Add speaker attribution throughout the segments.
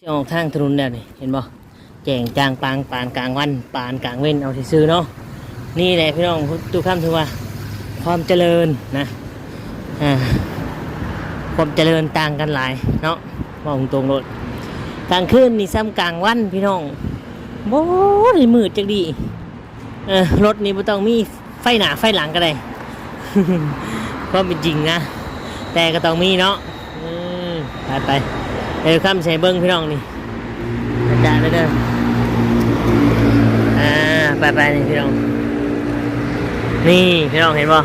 Speaker 1: สิออกทางถนนแล้วนี่เห็นบ่แจงจางปางปานกลางวันปานกลางเว้นเอาที่ซื้อเนาะนี่แหละพี่น้องทุกคำถือว่า ความเจริญนะอ่าความเจริญต่างกันหลายเนาะมองตรงรถกลางคืนนี่ซ้ำกลางวันพี่น้องโอ้ยมืดจักดีเออรถนี่ไม่ต้องมีไฟหนาไฟหลังก็ได้ความเป็นจริงนะแต่ก็ต้องมีเนาะไปไป เดี๋ยวข้ามใส่เบิ้งพี่น้องนี่อาจารย์ไปเด้ออ่าไปไปๆนี่พี่น้อง นี่พี่น้องเห็นป่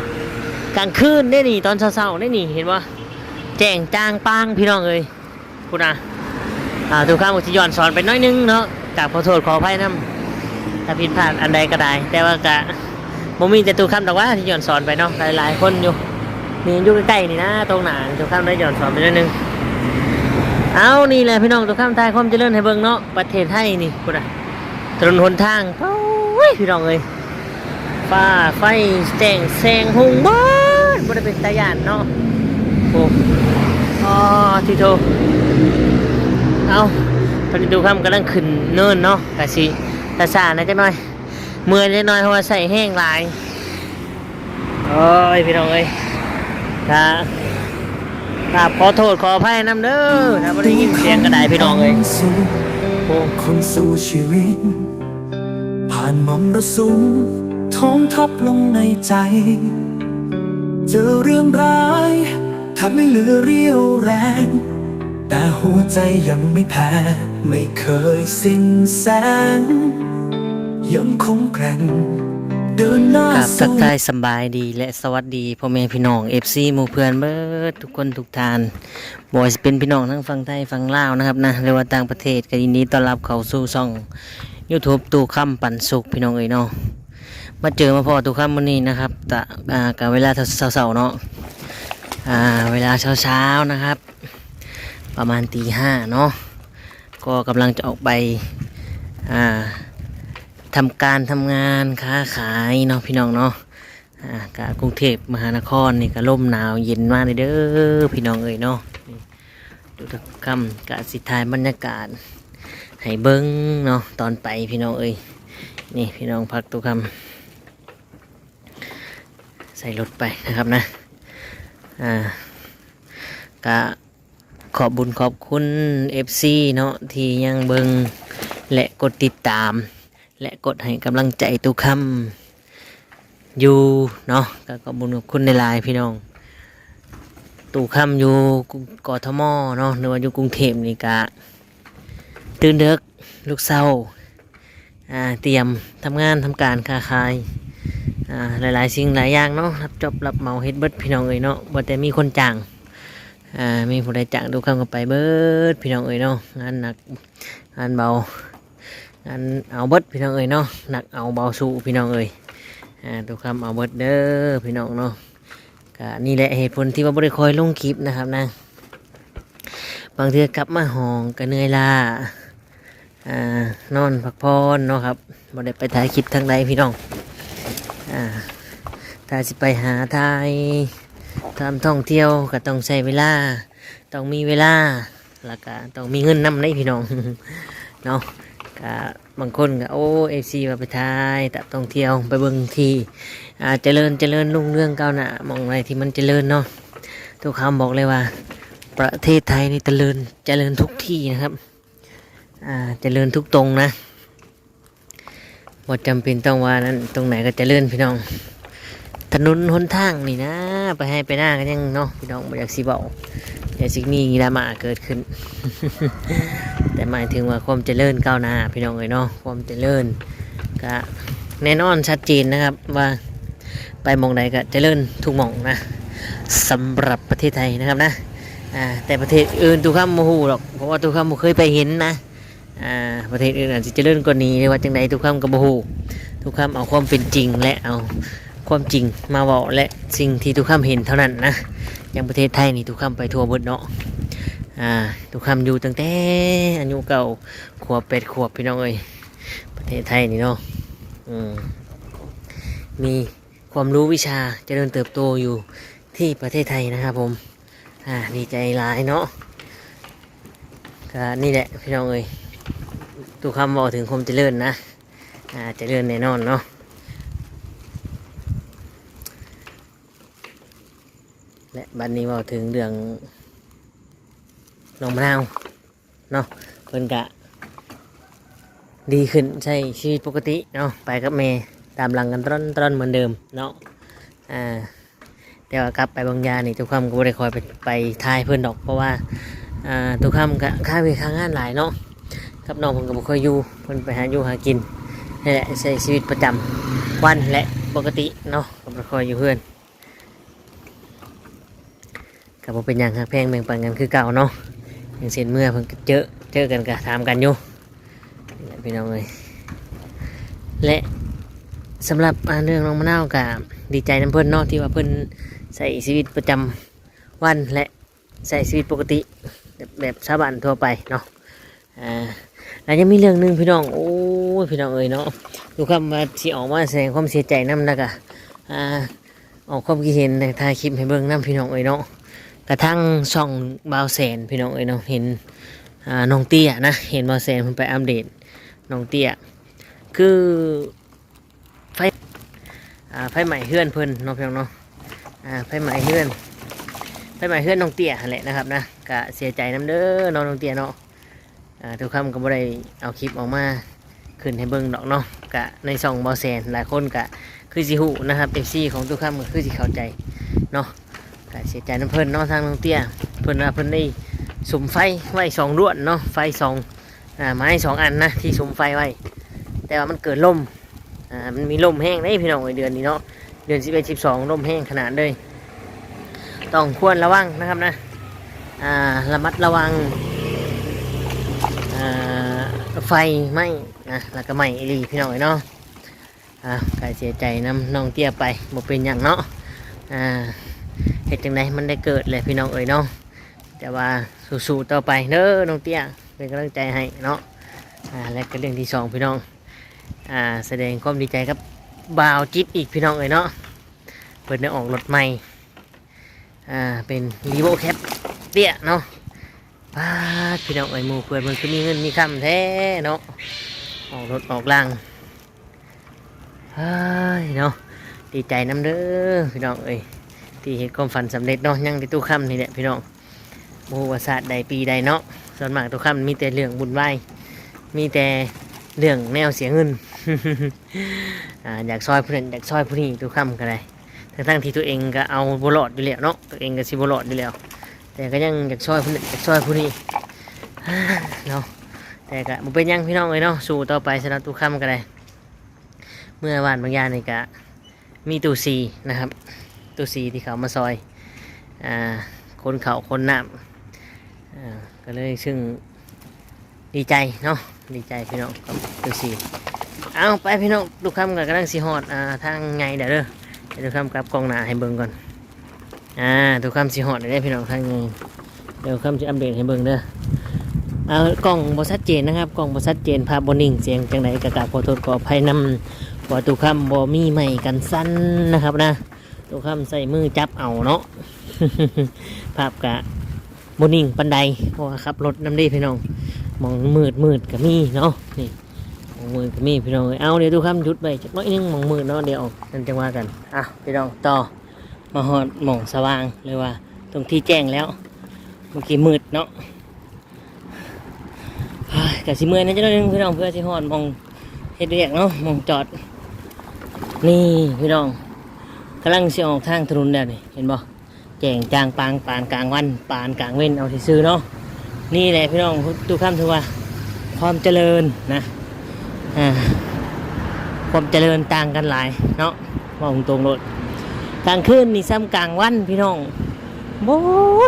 Speaker 1: กลางคืนได้นี่ตอนเช้าๆได้นี่เห็นป่แจ้งจางปางพี่น้องเอ้ยพูดนะอ่าทุกครั้งผมจะย้อนสอนไปน้อยนึงเนาะจากขอโทษขออภัยนํถ้าผิดพลาดอันใดก็ได้ แต่ว่ากะบ่มีแต่ทุกคำแต่ว่าที่ย้อนสอนไปเนาะหลายๆคนอยู่นี่อยู่ใกล้ๆนี่นะตรงหนาทุกคำได้ย้อนสอนไปนิดนึง เอานี่แหละพี่น้องทุกคำทายความเจริญให้เบิ่งเนาะประเทศไทยนี่พูดนะถนนหนทางโอ้ยพี่น้องเอ้ยฟ้าไฟแจงแสงหงบ้านบ่ได้เป็นตาย่านเนาะโอ้อ๋อที่โทเอาตอนนี้ดูคำกำลังขึ้นเนินเนาะกะสิตาซานะจักหน่อยเมื่อยจักหน่อยเพราะว่าใส่แห้งหลายโอ้ยพี่น้องเอ้ยครับ ครับขอโทษขออภัยน้ำเด้อถ้าไม่ได้ยินเสียงกระไดพี่น้องเลย
Speaker 2: สู้
Speaker 1: โอ้
Speaker 2: คนสู้ชีวิต ผ่านมอมรรสุมท้องทับลงในใจ เจอเรื่องร้ายทำให้เหลือเรี่ยวแรง แต่หัวใจยังไม่แพ้ ไม่เคยสิ้นแสงยังคงแกร่ง เดินหน้า
Speaker 1: กับทักทายสบายดีและสวัสดีพ่อแม่พี่น้องเอฟซีหมู่เพื่อนเบิดทุกคนทุกทานบอยเป็นพี่น้องทั้งฝั่งไทยฝั่งลาวนะครับนะหรือว่าต่างประเทศก็ยินดีต้อนรับเข้าสู่ช่อง YouTube ตู้ค่ำปันสุขพี่น้องเอ้ยเนาะมาเจอมาพอตู้ค่ำวันนี้นะครับแต่อ่ากับเวลาเช้าๆเนาะอ่าเวลาเช้าๆนะครับ ประมาณตีห้าเนาะก็กำลังจะออกไปอ่า ทำการทำงานค้าขายเนาะพี่น้องเนาะอ่ากะกรุงเทพมหานครนี่ก็ร่มหนาวเย็นมากเลยเด้อพี่น้องเอ้ยเนาะดูทุกคำกะสิทายบรรยากาศให้เบิ้งเนาะตอนไปพี่น้องเอ้ยนี่พี่น้องพักตุกคำใส่รถไปนะครับนะอ่ากะขอบบุญขอบคุณ FC เนาะที่ยังเบิงและกดติดตาม และกดให้กำลังใจทุคำอยู่เนาะก็ขอบบุญขอบคุณในไลน์พี่น้องตู่คำอยู่กทมเนาะหรือว่าอยู่กรุงเทพนี่กะตื่นเด็กลูกเศร้าอ่าเตรียมทำงานทำการค้าขายอ่าหลายๆสิ่งหลายอย่างเนาะรับจบรับเมาเฮ็ดเบิดพี่น้องเอ้ยเนาะบ่แต่มีคนจ้างอ่ามีผู้ใดจ้างดูคำกันไปเบิดพี่น้องเอ๋ยเนาะงานหนักงานเบา งานเอาเบิดพี่น้องเอ๋ยเนาะหนักเอาเบาสู้พี่น้องเอ๋ยอ่าดูคำเอาเบิดเด้อพี่น้องเนาะก็นี่แหละเหตุผลที่ว่าบริคอยลงคลิปนะครับนะบางเทือกลับมาห้องก็เหนื่อยล้าอ่านอนพักผ่อนเนาะครับบ่ได้ไปถ่ายคลิปทางใดพี่น้องอ่าถ้าสิไปหาทายทำท่องเที่ยวก็ต้องใช้เวลา ต้องมีเวลาแล้วก็ต้องมีเงินนำในพี่น้องเนาะ ก็บางคนก็โอ้เอฟซีมาไปทายแต่ท่องเที่ยวไปเบิ่งที่อ่าเจริญเจริญรุ่งเรื่องก้าวหน้ามองอะไรที่มันเจริญเนาะทุกคำบอกเลยว่า ประเทศไทยนี่เจริญเจริญทุกที่นะครับอ่าเจริญทุกตรงนะหมดจำเป็นต้องว่านั้นตรงไหนก็เจริญพี่น้อง ถนนหนทางนี่นะ ไปให้ไปหน้ากันยังเนาะพี่น้องบอยากสิเบาอยากสิมีดราม่าเกิดขึ้น แต่หมายถึงว่าความเจริญก้าวหน้าพี่น้องเอ้ยเนาะความเจริญก็แน่นอนชัดเจนนะครับว่าไปมองใดก็เจริญทุกมองนะสำหรับประเทศไทยนะครับนะแต่ประเทศอื่นทุกคำโมหูหรอกเพราะว่าทุกคำโมเคยไปเห็นนะประเทศอื่นอาจจะเจริญกว่านี้หรือว่าจังใดทุกคำก็โมหูทุกคำเอาความเป็นจริงและเอา ความจริงมาบอกและสิ่งที่ทุกคำเห็นเท่านั้นนะอย่างประเทศไทยนี่ทุกคำไปทั่วเบดเนาะอ่าทุกคำอยู่ตั้งแต่อายุเก่าขวบเป็ดขวบพี่น้องเอ้ยประเทศไทยนี่เนาะอืมมีความรู้วิชาจเจริญเติบโตอยู่ที่ประเทศไทยนะครับผมอ่าดีใจหลายเนาะก็นี่แหละพี่น้องเอ้ยตูคำบอกถึงความเจริญนะอ่าเจริญแน่นอนเนาะ และบัดนนี้บอกถึงเรื่องน้องมะนาวเนาะเพิ่นกะ ดีขึ้นใช่ชีวิตปกติเนาะไปกับเมย์ตามหลังกันตรอนตรอนเหมือนเดิมเนาะอ่าแต่ว่ากลับไปบางยานี่ทุกคำก็ไม่ได้คอยไปไปทายเพื่อนดอก เพราะว่าอ่าทุกคำก็ค่าเวค่างานหลายเนาะกับน้องผมก็บ่ค่อยอยู่เพิ่นไปหาอยู่หากินนี่แหละใช้ชีวิตประจำวันและปกติเนาะก็บ่ค่อยอยู่เพื่อน ก็บ่เป็นหยังฮักแพงแบ่งปันกันคือเก่าเนาะอย่างเช่นเมื่อเพิ่นเจอเจอกันก็ถามกันอยู่พี่น้องเลยและสำหรับเรื่องน้องมะนาวกับดีใจน้ำเพิ่นเนาะที่ว่าเพิ่นใส่ชีวิตประจำวันและใส่ชีวิตปกติแบบชาวบ้านทั่วไปเนาะอ่าแล้วยังมีเรื่องหนึ่งพี่น้องโอ้พี่น้องเอ้ยเนาะดูคำว่าที่ออกมาแสดงความเสียใจน้ำนะกะอ่าออกความคิดเห็นในถ่ายคลิปให้เบิ่งน้ำพี่น้องเอ้ยเนาะ กระทั่งช่องบาวแสนพี่น้องเอ้ยเนาะเห็นน้องเตี้ยนะเห็นบอแซนเพิ่นไปอัปเดตน้องเตี้ยคือไฟอไฟใหม่เฮือนเพิ่นน้องเพียงเนาะอ่าไฟใหม่เฮือนไฟใหม่เฮือนน้องเตี้ยหั่นแหละนะครับนะก็เสียใจน้ำเด้อน้องน้องเตี้ยเนาะทุกคำก็บ่ได้เอาคลิปออกมาขึ้นให้เบิ่งดอกเนาะกะในช่องบอแซนหลายคนกะคือสิหูนะครับ FC ของทุกคำก็คือสิเข้าใจเนาะ ก็เสียใจน้ำเพิ่นเนาะทางน้องเตี้ยเพิ่นว่าเพิ่นได้สุมไฟไว้สองด้วนเนาะไฟสองอ่าไม้สองอันนะที่สุมไฟไว้ แต่ว่ามันเกิดลมอ่ามันมีลมแห้งได้พี่น้องเอ้ยเดือนนี้เนาะเดือนสิบเอ็ดสิบสองลมแห้งขนาดเลยต้องควรระวังนะครับนะอ่าระมัดระวังอ่าไฟไหม้นะแล้วก็ไหม้อีลีพี่น้องเนาะอ่าใครเสียใจน้ำน้องเตี้ยไปบ่เป็นอย่างเนาะอ่า เหตุจังไดมันได้เกิดเลยพี่น้องเอ้ยเนาะแต่ว่าสู้ๆต่อไปเด้อน้องเตี้ยเป็นกำลังใจให้เนาะอ่าและก็เรื่องที่สองพี่น้องอ่าแสดงความดีใจกับบ่าวจิ๊บอีกพี่น้องเลยเนาะเปิดได้ออกรถใหม่อ่าเป็นรีโวแคปเตี้ยเนาะป้าพี่น้องเอ้ยมูเพื่อนมันคือมีเงินมีคำแท้เนาะออกรถออกล่างเฮ้ยเนาะดีใจน้ำเด้อพี่น้องเอ้ย ที่เห็นความฝันสำเร็จเนาะยังในตู้คำนี่แหละพี่น้องโมวศาสตร์ใดปีใดเนาะส่วนมากทุกคำมีแต่เรื่องบุญไหวมีแต่เรื่องแนวเสียเงินอยากซอยผู้นั้นอยากซอยผู้นี้ทุกคำก็ได้ทั้งทั้งที่ตัวเองก็เอาบลอดอยู่แล้วเนาะตัวเองก็สิบลอดอยู่แล้ว แต่ก็ยังอยากซอยผู้นั้นอยากซอยผู้นี้เนาะแต่ก็บ่เป็นยังพี่น้องเลยเนาะสู้ต่อไปสำหรับทุกคำก็ได้ เมื่อวานบางอย่างนี่ก็มีตู้ซีนะครับ ตู้ซีที่เขามาซอยอคนเขาคนน้ำก็เลยซึ่งดีใจเนาะดีใจพี่น้องกับดูสิเอาไปพี่น้องดูคำกับกำลังสีหอดอทางไงเดี๋ยวเด้อเดี๋ยวดูคำกับกองหนาให้เบิ่งก่อนอ่าดูคำสีหอดได้พี่น้องทางไงเดี๋ยวคำจะอัปเดตให้เบิ่งเด้อเอากล้องบอชัดเจนนะครับกล้องบอชัดเจนภาพบนิ่งเสียงจังไหนกระกาบขอโทษขออภัยนำว่าตุกคำบอมีใหม่กันสั้นนะครับนะ ตุกคำใส่มือจับเอาเนาะ ภาพกะบนิ่งปันไดเพราะว่าขับรถน้ำดีพี่น้อง มองมืดมืดก็มีเนาะ นี่มองมืดก็มีพี่น้อง เอ้าเดี๋ยวดูคำหยุดไปจักน้อยนึงมองมืดเนาะเดี๋ยวออกนั่นจะว่ากัน อะพี่น้องต่อ มาหอดมองสว่างเลยว่า ตรงที่แจ้งแล้ว เมื่อกี้มืดเนาะเฮ้ยกะสิเมื่อยนะจักหน้อยนึงพี่น้องเพื่อสิหอดมองเฮ็ดเรียกเนาะมองจอด นี่พี่น้อง กำลังสิออกทางถนนแล้วนี่เห็นบ่แจงจางปางปานกลางวันปานกลางเว้นเอาที่ซื้อเนาะนี่แหละพี่น้องทุกคำถือว่าความเจริญนะความเจริญต่างกันหลายเนาะว่าตรงรถกลางคืนนี่ซ้ำกลางวันพี่น้องโบ้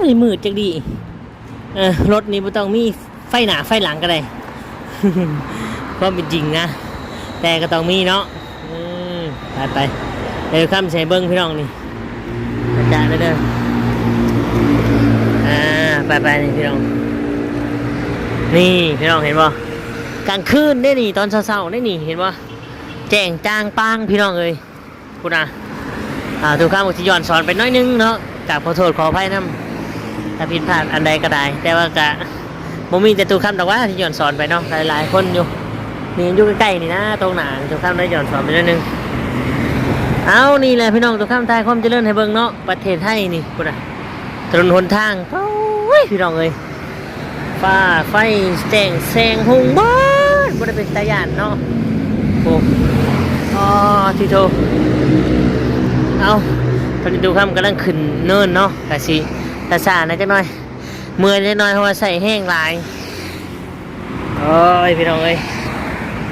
Speaker 1: ยมืดจักดีเออรถนี่ไม่ต้องมีไฟหนาไฟหลังก็ได้ความเป็นจริงนะ แต่ก็ต้องมีเนาะไปไป เดี๋ยวคำใส่เบิ้งพี่น้องนี่อาจารย์เด้ออ่าไปไปนี่พี่น้อง นี่พี่น้องเห็นป่กลางคืนได้นี่ตอนเช้าๆได้นี่เห็นป่แจ้งจางปางพี่น้องเอ้ยพูดนะอ่าทุกข้ามอุทิยอนสอนไปน้อยนึงเนาะกราบขอโทษขออภัยนํถ้าผิดพลาดอันใดก็ได้ แต่ว่ากะโมบ่มีแต่ตู้คำแต่ว่าที่ย่อนสอนไปเนาะหลายๆคนอยู่นี่อยู่ใกล้ๆนี่นะตรงหนาตู้คำได้ย่อนสอนไปนิดนึง เอานี่แหละพี่น้องตู้คำทายความเจริญให้เบิ่งเนาะประเทศไทยนี่พุ่นน่ะถนนหนทางโอ้ยพี่น้องเอ้ยฟ้าไฟแจงแสงหงบ้านบ่ได้เป็นตาย่านเนาะโอ้อ๋อที่โทเอาตอนนี้ดูครับกำลังขึ้นเนินเนาะกะสิตาสานะจักหน่อยเมื่อยจักหน่อยเพราะว่าใส่แห้งหลายโอ้ยพี่น้องเอ้ย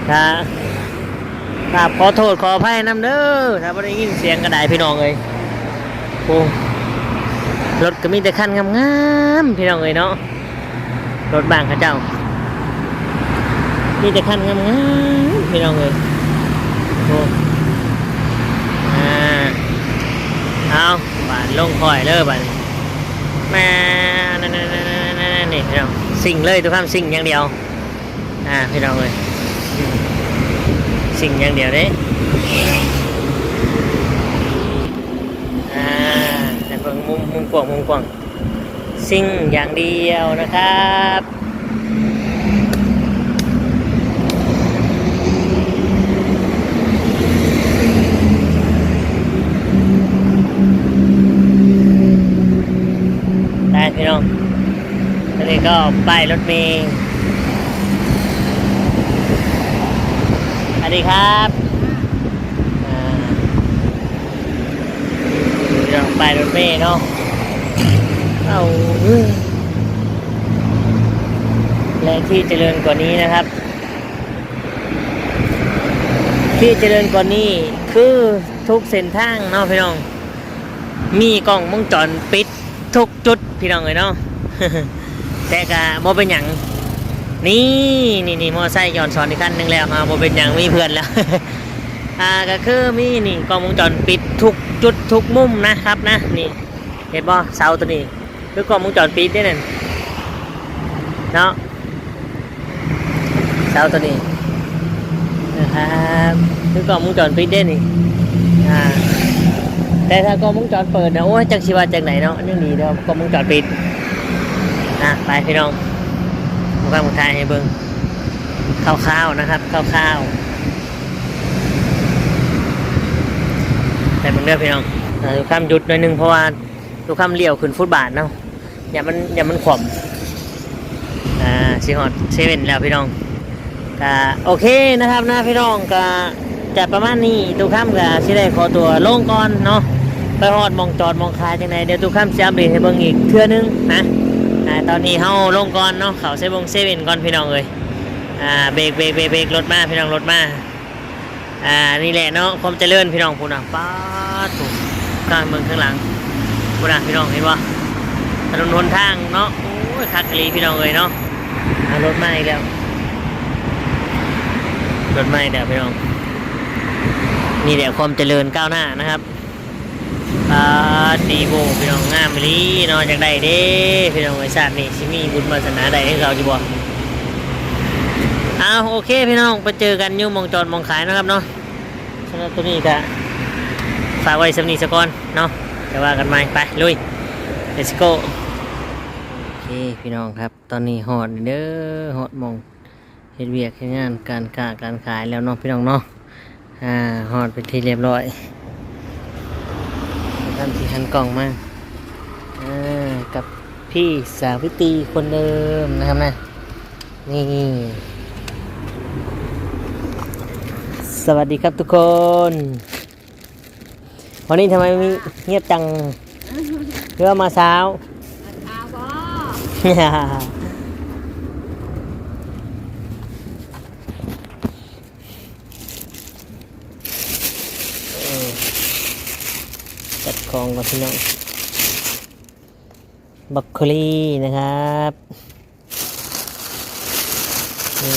Speaker 1: ถ้า ถ้าขอโทษขออภัยน้ำเด้อถ้าไม่ได้ยินเสียงกระไดพี่น้องเอ้ยโอ้รถก็มีแต่คันงามๆพี่น้องเอ้ยเนาะรถบางข้าเจ้า มีแต่คันงามๆพี่น้องเอ้ยโอ้เอาบานลงคอยเลยบานม่นั่นนั่นนั่นนั่นนั่นนี่พี่น้องสิ่งเลยทุกคำสิ่งอย่างเดียว อ่าพี่น้องเลย สิ่งอย่างเดียวเด้อ่าแต่เพิ่งมุมมุมกว้างมุมกว้างสิ่งอย่างเดียวนะครับได้พี่น้องตอนนี้ก็ป้ายรถเมล์สวัส ดีครับอ่าพี่องป้ายรถเมล์เนาะเอาเอ้ยและที่เจริญกว่านี้นะครับ ที่เจริญกว่านี้คือทุกเส้นทางเนาะพี่น้อง มีกล้องวงจรปิดทุกจุดพี่น้องเลยเนาะแต่กะโมเป็นหยัง นี่นี่นี่มอไซค์ย้อนสอนอีกคันหนึ่งแล้วอ่าโมเป็นหยังมีเพื่อนแล้ว อ่าก็คือมีนี่กล้องวงจรปิดทุกจุดทุกมุมนะครับนะนี่เห็นบ่เสาตัวนี้คือกล้องวงจรปิดได้นั่นเนาะเสาตัวนี้นะครับคือกล้องวงจรปิดได้นี่อ่าแต่ถ้ากล้องวงจรเปิดนะโอ้ยจักชีวาจากไหนเนาะอันนี่นีเนาะกล้องวงจรปิดอะไปพี่น้อง มาฟังผมทายให้เบิ่งคร่าวๆนะครับคร่าวๆแต่เบิงเด้อพี่น้องทุกคำหยุดหน่อยนึงเพราะว่าทุกคำเลี้ยวขึ้นฟุตบาทเนาะอย่ามันอย่ามันขวมอ่าสิฮอดเซเว่นแล้วพี่น้องก็โอเคนะครับนะพี่น้องก็จะประมาณนี้ทุกค่ำก็สิได้ขอตัวลงก่อนเนาะไปฮอดมองจอดมองคายจังไดเดี๋ยวทุกค่ำจะอัปเดตให้เบิ่งอีกเทื่อนึงนะ อ่าตอนนี้เฮาลงก่อนเนาะเขาเซเวงเซเว่นก่อนพี่น้องเอ้ยอ่าเบรกเบรกเบรกเบรกรถมาพี่น้องรถมาอ่านี่แหละเนาะความเจริญพี่น้องพูดนะป้าถูกข้างเมืองข้างหลังพูดนะพี่น้องเห็นว่าถนนหนทางเนาะโอ้ยคักลีพี่น้องเอ้ยเนาะรถมาอีกแล้วรถมาอีกแล้วพี่น้องนี่แหละความเจริญก้าวหน้านะครับ อ่าดีโบพี่น้องงามไปลีนอนจากใดเด้พี่น้องไอ้ชาตินี่ชิมีบุญวาสนาใดให้เราจะบอกอ้าโอเคพี่น้องไปเจอกันยุ่หมองจอดมองขายนะครับเนาะสำหรับตัวนี้ก็ฝากไว้สำนีสกอนเนาะจะว่ากันใหมไปลุย let's go โอเคพี่น้องครับ ตอนนี้หอดเด้อหอดมองเฮ็ดเวียกเฮ็ดงานการค้าการขายแล้วเนาะพี่น้องเนาะอ่าหอดเป็นที่เรียบร้อย ทำที่คันกล่องมาอ่ากับพี่สาวิตรีคนเดิมนะครับนะ นี่ สวัสดีครับทุกคน วันนี้ทำไมมีเงียบจังเพื่อมาเช้า
Speaker 3: อาบอ
Speaker 1: เออ จัดของก่อนพี่น้องบัคโคลีนะครับนี่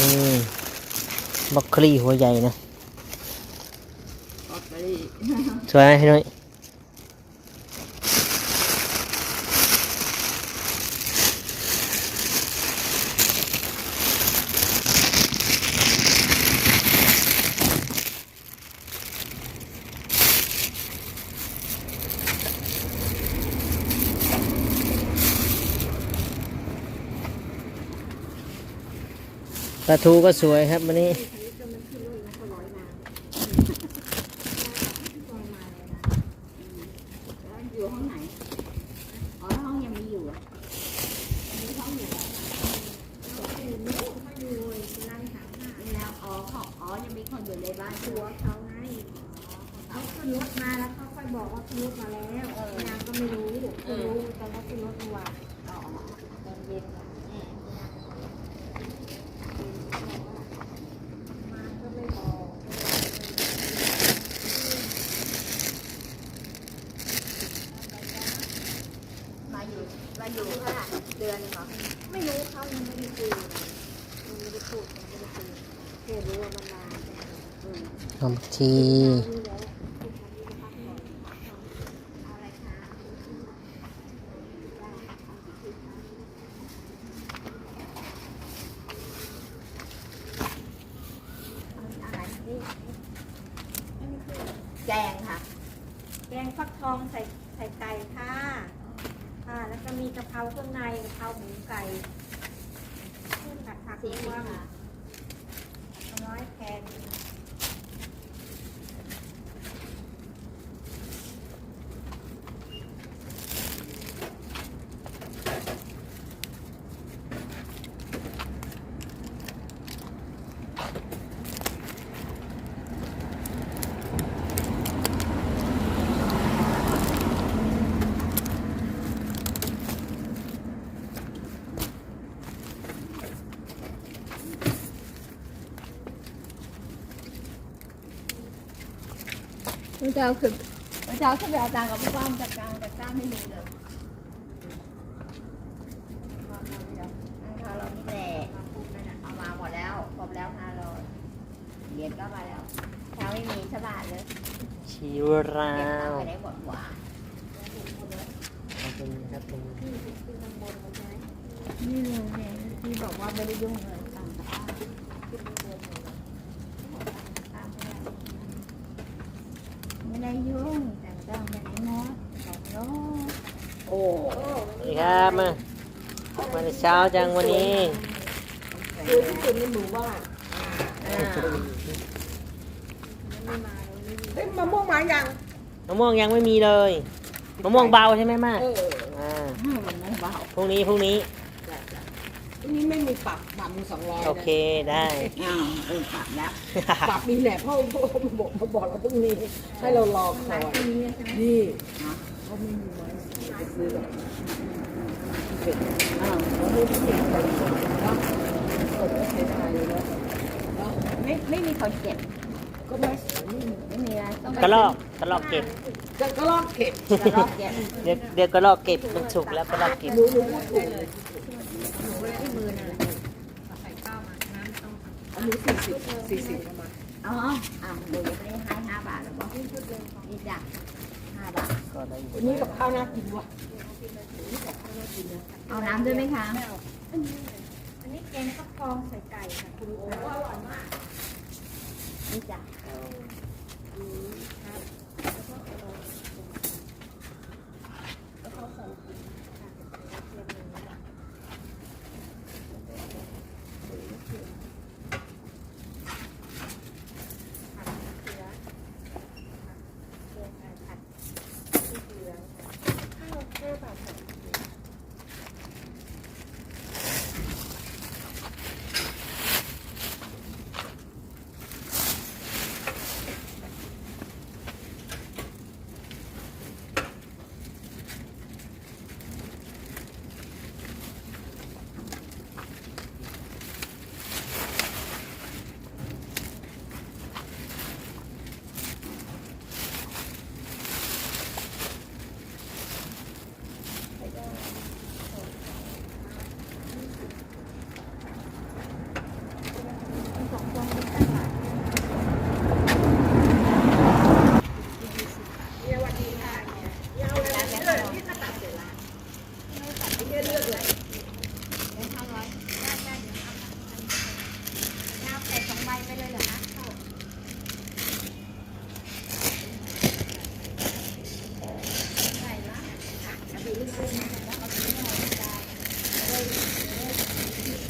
Speaker 1: บัคโคลีหัวใหญ่นะ
Speaker 3: บอกไป
Speaker 1: สวยไหมพี่น้อย ปลาทูก็สวยครับวันนี้
Speaker 3: อยู่ห้องไหน อ๋อห้องยังมีอยู่อะมีห้องอยู่แล้วอ๋อเขาอ๋อยังมีคนอยู่ในบ้าน
Speaker 4: หัวเขาไงเขาขึ้นรถมาแล้วเขาค่อยบอกว่าขึ้นรถมาแล้วนางก็ไม่รู้ก็รู้แต่ว่าขึ้นรถเมื่อวาน
Speaker 3: อ๋อ
Speaker 4: ตอนเย็นน่ะมาก็ไม่บอก
Speaker 3: มาอยู่มาอยู่เท่าไหร่เดือนเหรอ
Speaker 4: ไม่รู้เขายังไม่ได้คุยยังไม่ได้พูดยังไม่ได้คุยแค่รู้ว่ามันมา
Speaker 3: อืม
Speaker 1: ขนมที
Speaker 4: เแล้ว
Speaker 3: อะไรคะ อะไรนี่แกงค่ะ
Speaker 4: แกงฟักทองใส่ใส่ไก่ค่ะค่ะแล้วก็มีกะเพราเครื่องในกะเพราหมูไก่ผัดผัก
Speaker 3: สี
Speaker 4: ร
Speaker 3: นี้
Speaker 4: วม
Speaker 3: ค่ะ
Speaker 4: น้อยแกง
Speaker 3: พระ เจ้าคือพระเจ้าขึ้นไปเอาตังค์กับพี่ป้อมจัดการจัดการไม่มีเลยห้าร้อยนี่แหละเอามาหมดแล้วครบแล้วห้าร้อยเหรียญก็มาแล้วเช้าไม่มีสบาทเลย
Speaker 1: ชิวรา
Speaker 3: เก็บตังค์
Speaker 1: ว
Speaker 3: ไปได้หมดหวา
Speaker 1: ขอบคุณครับผม
Speaker 3: นี่เลยเนี่ยที่บอกว่าไม่ได้ยุ่งเลยตังค์กับป้าไม่ได้ยุ่งแต่ก็ต้องไปไหนเนาะบอกเนาะโอ้
Speaker 1: สวัสดี ครับมามาในเช้าจังวันนี้
Speaker 4: คือที่สุดในหมู่บ้านเฮ้ยมะม่วงมายัง
Speaker 1: มะม่วงยังไม่มีเลยมะม่วงเบาใช่ไหมมา
Speaker 4: เออ
Speaker 1: อ่า
Speaker 3: อืมมันไม่เบา
Speaker 1: พรุ่งนี้พรุ่งนี้
Speaker 4: อันนี้ไม่มีปรับปรับมือสองร้อย
Speaker 1: โอเคได้
Speaker 3: อ้าวเออปรับแล้ว
Speaker 4: ปรับมีแหละพราะเพราะเขาบอกมาบอกเราพรุ่งนี้ให้เรารอคอยนี่เขาไม่มีไม้ซื้อหรอก
Speaker 3: อ้าว
Speaker 4: เขาไม่ได้เก็บไปเนาะกดก็ใช้ได้เลยเนาะเนาะ
Speaker 3: ไม่ไม่มีคนเก็บ
Speaker 4: ก็ไม่ไม่มี
Speaker 3: ไม่มีอะไรต้องไป
Speaker 1: กระลอกกระลอกเก็บ
Speaker 4: จะก็ลอกเก็บ
Speaker 3: กระรอกเก็บ
Speaker 1: เดี๋ยวเดี๋ยวกระลอกเก็บมันสุกแล้วกระลอกเก็บ
Speaker 4: หนูหนูพูดถูกเลยอันนี้สี่สิบสี่สิบประมาณ
Speaker 3: อ๋ออะเดี๋ยวจะได้ให้ห้าบาทหรือเปล่านี่จ้ะห้าบาท
Speaker 1: ก็ได้อยู่
Speaker 4: วันนี้กับข้าวน่ากินว่ะ
Speaker 3: เอาน้ำด้วยไหมคะ
Speaker 4: อันนี้แกงฟักทองใส่ไก่ค่ะคุณลูกค้า
Speaker 3: นี่จ้ะ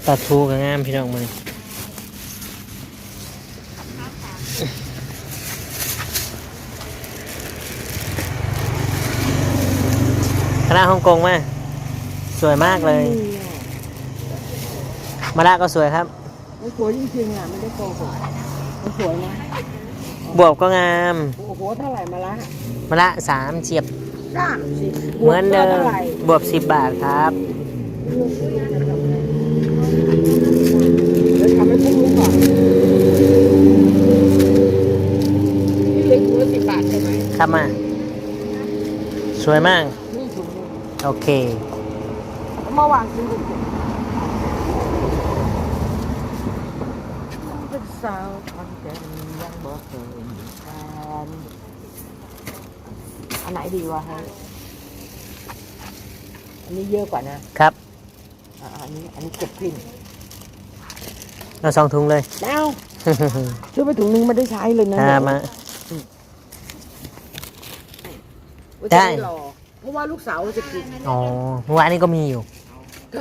Speaker 1: ตัดทูก็งามพี่น้องมันคณะฮ่องกงมาสวยมากเลย มาละก็สวยครับ
Speaker 5: มัสวยจริงๆอะไม่ได้โกหกมัสวยนะ
Speaker 1: บวบก็งาม
Speaker 5: โอ้โหเท่าไหร่มาละ
Speaker 1: มาละสามเฉียบ
Speaker 5: สามสิบ
Speaker 1: เหมือนเดิมบวบสิบบาทครับ ครับมา สวยมาก
Speaker 5: นี่ถุงนึง
Speaker 1: โอเค
Speaker 5: เอามาวางซื้อถุงเป็นสาวคอนแก่นยังบ่เคยมีแฟนอันไหนดีวะฮะอันนี้เยอะกว่านะครับ อะอันนี้อันนี้เก็บกลิ่น
Speaker 1: เราสองถุงเลย
Speaker 5: แล้วช่วยไปถุงนึงไม่ได้ใช้เลยนะ
Speaker 1: อ่ามา
Speaker 5: ว่า
Speaker 1: ได้
Speaker 5: จะไม่รอเพราะว่าลูกสาวจะกิน
Speaker 1: อ๋อเมื่อวานนี้ก็มีอยู่
Speaker 5: ก็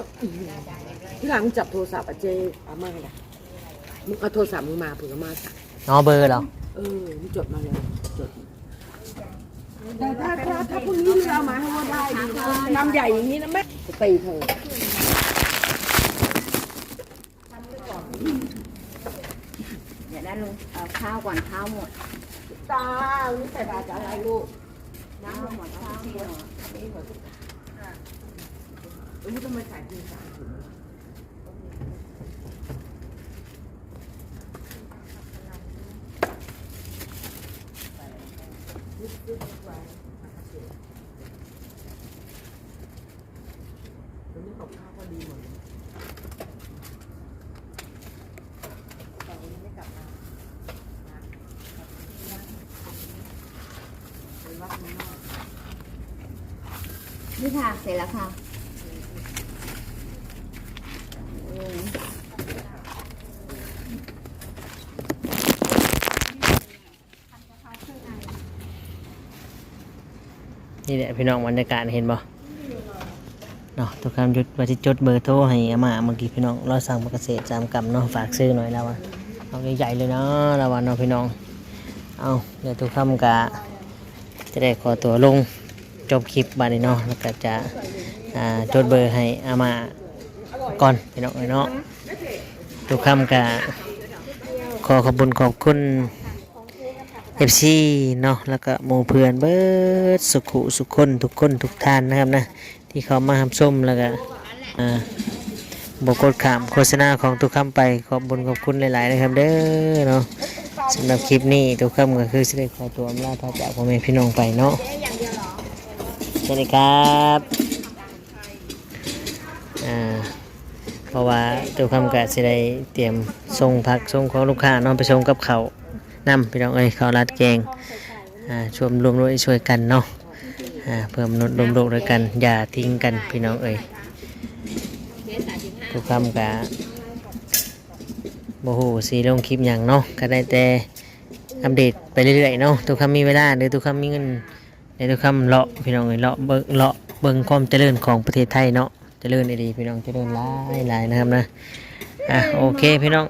Speaker 5: ที่หลังจับโทรศัพท์อาเจอาม่าน่ะมึงเอาโทรศัพท์มึงมาเผื่ออาม่าสั่ง
Speaker 1: อ๋อเบอร์เหรอ
Speaker 5: เออมึงจดมาเลยจดแต่ถ้าถ้าถ้าพรุ่งนี้เรามาให้ว่าได้ดีนะนำใหญ่อย่างนี้นะแม่จะตีเธอ
Speaker 3: เดี๋ยวนะลุงเอาข้าวก่อนข้าวหมด
Speaker 5: ตาวันนี้ใส่บาตรจะอะไรลูก
Speaker 3: ข้าวหมดข้าวหมด
Speaker 5: วันนี้ต้องมาใส่ทีสามถุงวันนี้กับข้าวก็ดีหมดเลยแต่วันนี้ไม่กลับมาไปวัดข้างนอก
Speaker 3: นี่ค่ะ เสร็จ แล้วค่ะ
Speaker 1: นี่แหละพี่น้องบรรยากาศเห็นบ่เนาะทุกคำหยุดว่าจะจดเบอร์โทรให้อามาเมื่อกี้พี่น้องเราสั่งมาเกษตรจามกรรมเนาะฝากซื้อหน่อยแล้วว่าเอาใหญ่ๆเลยเนาะแล้ววันเนาะพี่น้องเอาเดี๋ยวทุกคำกะจะได้ขอตัวลง จบคลิปบัดนี้เนาะแล้วก็จะอ่าจดเบอร์ให้อาม่าก่อนพี่น้องเอ้ยเนาะทุกคำกะขอขอบคุญขอบคุณเอฟซีเนาะแล้วก็หมู่เพื่อนเบิดสุขุสุขคนทุกคนทุกท่านนะครับนะที่เขามาหับส้มแล้วก็อ่าบกดขามโฆษณาของทุกคำไปขอบบุญขอบคุณหลาย ๆ นะครับ เด้อเนาะสำหรับคลิปนี้ทุกคำก็คือสิได้ขอตัวอำลาพระจาพ่อแม่พี่น้องไปเนาะ สวัสดีครับอ่าเพราะว่าทุกคำก็สิได้เตรียมส่งพักส่งของลูกค้านาะไปส่งกับเขาวนำพี่น้องเอ้ยข้าราดแกงอ่าชวมรวมด้วยช่วยกันเนาะอ่าเพื่อมนุษย์รวมโลกด้วยกัน อย่าทิ้งกันพี่น้องเอ้ยทุกคำกะโมโหสีลงคลิปอย่างเนาะก็ได้แต่อัปเดตไปเรื่อยๆเนาะทุกคำมีเวลาหรือทุกคำมีเงิน ในทุกคำเลาะพี่น้องเลยเลาะเบิ่งเลาะเบิ่งความเจริญของประเทศไทยเนาะเจริญดีพี่น้องเจริญหลายหลายๆนะครับนะอะโอเคพี่น้อง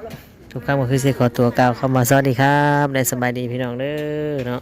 Speaker 1: ทุกครั้งก็คือสิขอตัวกล่าวเข้ามาสวัสดีครับได้สบายดีพี่น้องเด้อเนาะ